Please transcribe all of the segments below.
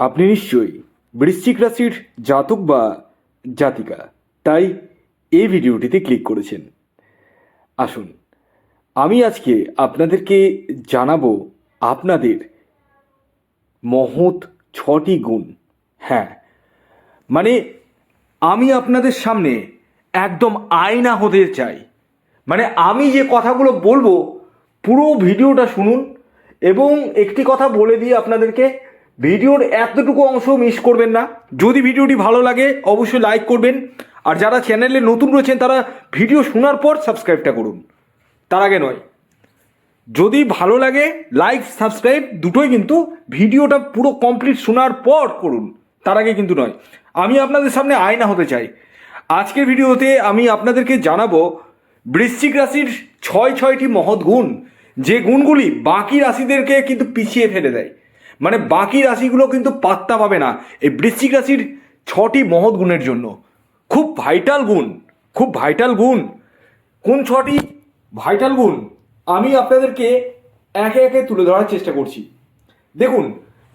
আপনি নিশ্চয়ই বৃশ্চিক রাশির জাতক বা জাতিকা, তাই এই ভিডিওটিতে ক্লিক করেছেন। আসুন, আমি আজকে আপনাদেরকে জানাব আপনাদের মহৎ ছটি গুণ। হ্যাঁ মানে আমি আপনাদের সামনে একদম আয়না হতে চাই। মানে আমি যে কথাগুলো বলব, পুরো ভিডিওটা শুনুন এবং একটি কথা বলে দিই আপনাদেরকে ভিডিওর এতটুকু অংশ মিস করবেন না। যদি ভিডিওটি ভালো লাগে, অবশ্যই লাইক করবেন। আর যারা চ্যানেলে নতুন রয়েছেন, তারা ভিডিও শোনার পর সাবস্ক্রাইবটা করুন। তার আগে নয়, যদি ভালো লাগে লাইক সাবস্ক্রাইব দুটোই কিন্তু ভিডিওটা পুরো কমপ্লিট শোনার পর করুন। তার আগে কিন্তু নয়, আমি আপনাদের সামনে আয়না হতে চাই। আজকের ভিডিওতে আমি আপনাদেরকে জানাব, বৃশ্চিক রাশির ছয় ছয়টি মহৎ গুণ। যে গুণগুলি বাকি রাশিদেরকে কিন্তু পিছিয়ে ফেলে দেয়। মানে বাকি রাশিগুলো কিন্তু পাত্তা পাবে না। এই বৃশ্চিক রাশির ছটি মহৎ গুণের জন্য। খুব ভাইটাল গুণ, খুব ভাইটাল গুণ। কোন ছটি? ভাইটাল গুণ আমি আপনাদেরকে একে একে তুলে ধরার চেষ্টা করছি। দেখুন,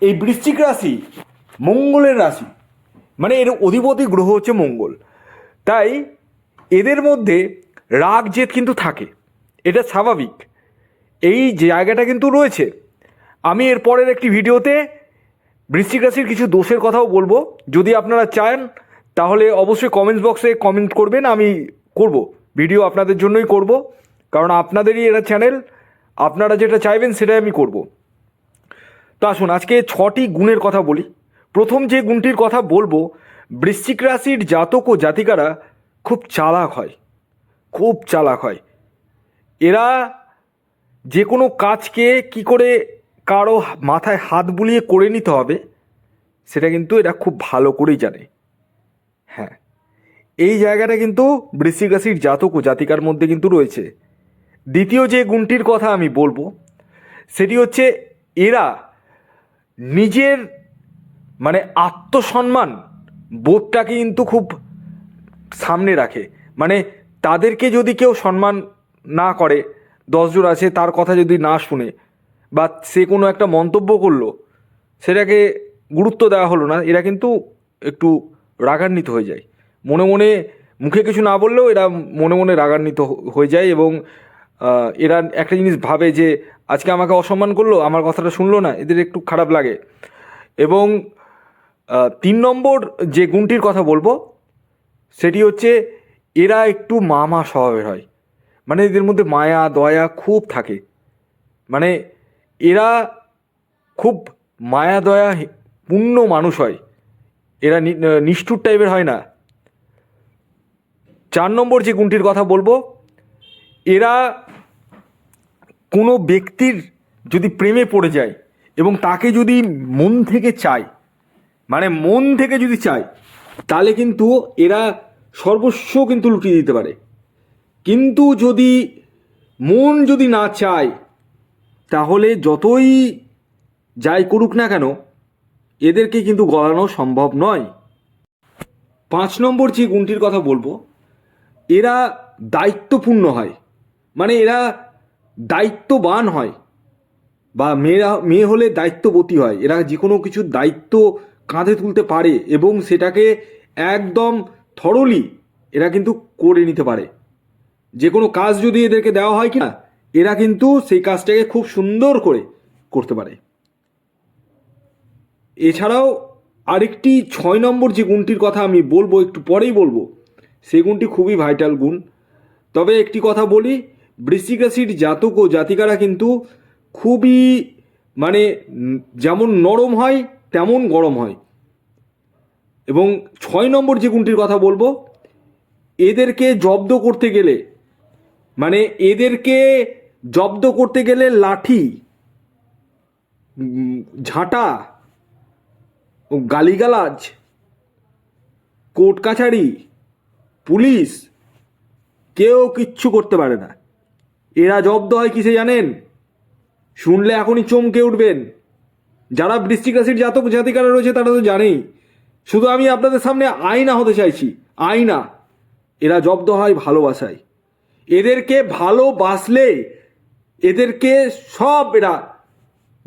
এই বৃশ্চিক রাশি মঙ্গলের রাশি মানে এর অধিপতি গ্রহ হচ্ছে মঙ্গল। তাই এদের মধ্যে রাগ জেদ কিন্তু থাকে। এটা স্বাভাবিক। এই জায়গাটা কিন্তু রয়েছে। আমি এর পরের একটি ভিডিওতে বৃশ্চিক রাশির কিছু দোষের কথাও বলব। যদি আপনারা চান, তাহলে অবশ্যই কমেন্টস বক্সে কমেন্ট করবেন, আমি করব। ভিডিও আপনাদের জন্যই করব। কারণ আপনাদেরই এরা চ্যানেল আপনারা যেটা চাইবেন সেটাই আমি করব। তো আসুন, আজকে ছটি গুণের কথা বলি। প্রথম যে গুণটির কথা বলব, বৃশ্চিক রাশির জাতক ও জাতিকারা খুব চালাক হয়। খুব চালাক হয়। এরা যে কোনো কাজকে কি করে কারও মাথায় হাত বুলিয়ে করে নিতে হবে, সেটা কিন্তু এরা খুব ভালো করেই জানে। হ্যাঁ এই জায়গাটা কিন্তু বৃশ্চিক জাতক ও জাতিকার মধ্যে কিন্তু রয়েছে। দ্বিতীয় যে গুণটির কথা আমি বলব, সেটি হচ্ছে এরা নিজের মানে আত্মসম্মান বোধটাকে কিন্তু খুব সামনে রাখে। মানে তাদেরকে যদি কেউ সম্মান না করে, দশজন আছে, তার কথা যদি না শুনে বা সে কোনো একটা মন্তব্য করল, সেটাকে গুরুত্ব দেওয়া হলো না, এরা কিন্তু একটু রাগান্বিত হয়ে যায়। মনে মনে মুখে কিছু না বললেও এরা মনে মনে রাগান্বিত হয়ে যায় এবং এরা একটা জিনিস ভাবে যে আজকে আমাকে অসম্মান করল, আমার কথাটা শুনলো না, এদের একটু খারাপ লাগে। এবং তিন নম্বর যে গুণটির কথা বলব, সেটি হচ্ছে এরা একটু মামা স্বভাবের হয়। মানে এদের মধ্যে মায়া, দয়া খুব থাকে। মানে এরা খুব মায়া দয়া পূর্ণ মানুষ হয়। এরা নিষ্ঠুর টাইপের হয় না। চার নম্বর যে গুণটির কথা বলব, এরা কোনো ব্যক্তির যদি প্রেমে পড়ে যায় এবং তাকে যদি মন থেকে চায় মানে মন থেকে যদি চায়, তাহলে কিন্তু এরা সর্বস্ব কিন্তু লুটিয়ে দিতে পারে। কিন্তু যদি মন যদি না চায় তাহলে যতই যাই করুক না কেন, এদেরকে কিন্তু গলানো সম্ভব নয়। পাঁচ নম্বর যে গুণটির কথা বলব, এরা দায়িত্বপূর্ণ হয়। মানে এরা দায়িত্ববান হয় বা মেয়েরা, মেয়ে হলে দায়িত্ববতী হয়। এরা যে কোনো কিছুর দায়িত্ব কাঁধে তুলতে পারে এবং সেটাকে একদম থরলি এরা কিন্তু করে নিতে পারে। যে কোনো কাজ যদি এদেরকে দেওয়া হয় কি না এরা কিন্তু সেই কাজটাকে খুব সুন্দর করে করতে পারে। এছাড়াও আরেকটি ছয় নম্বর যে গুণটির কথা আমি বলব, একটু পরেই বলব, সেই গুণটি খুবই ভাইটাল গুণ। তবে একটি কথা বলি, বৃশ্চিক রাশির জাতক ও জাতিকারা কিন্তু খুবই মানে যেমন নরম হয়, তেমন গরম হয়। এবং ছয় নম্বর যে গুণটির কথা বলব, এদেরকে জব্দ করতে গেলে মানে এদেরকে জব্দ করতে গেলে লাঠি ঝাঁটা, গালিগালাজ, কোর্ট কাছারি, পুলিশ, কেউ কিচ্ছু করতে পারে না। এরা জব্দ হয় কিসে জানেন? শুনলে এখনই চমকে উঠবেন। যারা বৃশ্চিক রাশির জাতক জাতিকারা রয়েছে তারা তো জানেই। শুধু আমি আপনাদের সামনে আয়না হতে চাইছি, আয়না। এরা জব্দ হয় ভালোবাসায়। এদেরকে ভালোবাসলে এদেরকে সব এরা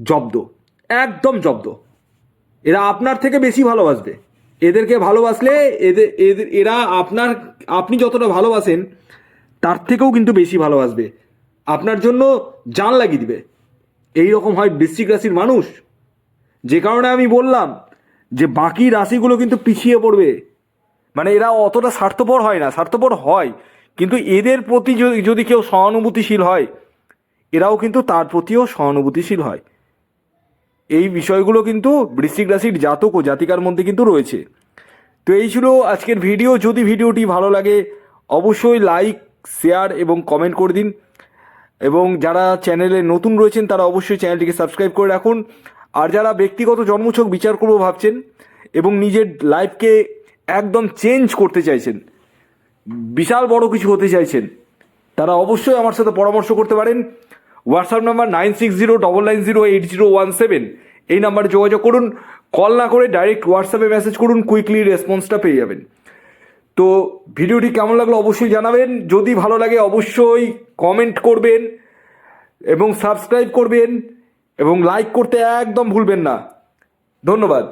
জব্দ, একদম জব্দ। এরা আপনার থেকে বেশি ভালোবাসবে। এদেরকে ভালোবাসলে এদের এদের এরা আপনার, আপনি যতটা ভালোবাসেন, তার থেকেও কিন্তু বেশি ভালোবাসবে। আপনার জন্য জান লাগিয়ে দিবে। এই রকম হয় বৃশ্চিক রাশির মানুষ। যে কারণে আমি বললাম যে বাকি রাশিগুলো কিন্তু পিছিয়ে পড়বে। মানে এরা অতটা স্বার্থপর হয় না, স্বার্থপর হয়। কিন্তু এদের প্রতি যদি যদি কেউ সহানুভূতিশীল হয় এরাও কিন্তু তার প্রতিও সহানুভূতিশীল হয়। এই বিষয়গুলো কিন্তু বৃশ্চিক রাশির জাতক ও জাতিকার মধ্যে কিন্তু রয়েছে। তো এই ছিল আজকের ভিডিও। যদি ভিডিওটি ভালো লাগে, অবশ্যই লাইক, শেয়ার এবং কমেন্ট করে দিন। এবং যারা চ্যানেলে নতুন রয়েছেন, তারা অবশ্যই চ্যানেলটিকে সাবস্ক্রাইব করে রাখুন। আর যারা ব্যক্তিগত জন্মছক বিচার করব ভাবছেন এবং নিজের লাইফকে একদম চেঞ্জ করতে চাইছেন, বিশাল বড় কিছু হতে চাইছেন, তারা অবশ্যই আমার সাথে পরামর্শ করতে পারেন। WhatsApp number nine six zero double nine zero eight zero one seven এই নাম্বারে যোগাযোগ করুন। কল না করে ডাইরেক্ট হোয়াটসঅ্যাপে মেসেজ করুন কুইকলি রেসপন্সটা পেয়ে যাবেন। তো ভিডিওটি কেমন লাগল অবশ্যই জানাবেন। যদি ভালো লাগে অবশ্যই কমেন্ট করবেন এবং সাবস্ক্রাইব করবেন এবং লাইক করতে একদম ভুলবেন না। ধন্যবাদ।